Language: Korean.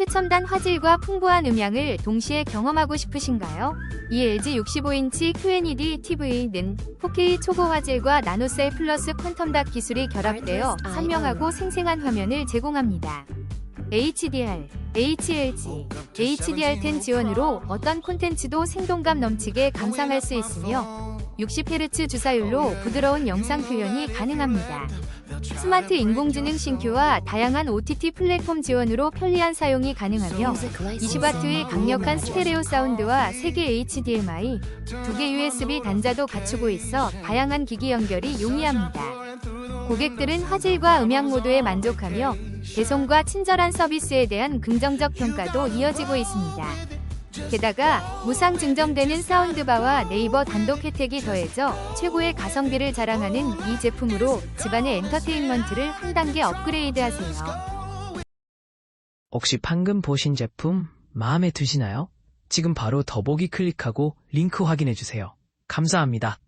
최첨단 화질과 풍부한 음향을 동시에 경험하고 싶으신가요? 이 LG 65인치 QNED TV는 4K 초고 화질과 나노셀 플러스 퀀텀닷 기술이 결합되어 선명하고 생생한 화면을 제공합니다. HDR, HLG, HDR10 지원으로 어떤 콘텐츠도 생동감 넘치게 감상할 수 있으며 60Hz 주사율로 부드러운 영상 표현이 가능합니다. 스마트 인공지능 신규와 다양한 OTT 플랫폼 지원으로 편리한 사용이 가능하며 20W의 강력한 스테레오 사운드와 3개 HDMI, 2개 USB 단자도 갖추고 있어 다양한 기기 연결이 용이합니다. 고객들은 화질과 음향 모두에 만족하며 배송과 친절한 서비스에 대한 긍정적 평가도 이어지고 있습니다. 게다가 무상 증정되는 사운드바와 네이버 단독 혜택이 더해져 최고의 가성비를 자랑하는 이 제품으로 집안의 엔터테인먼트를 한 단계 업그레이드 하세요. 혹시 방금 보신 제품 마음에 드시나요? 지금 바로 더보기 클릭하고 링크 확인해주세요. 감사합니다.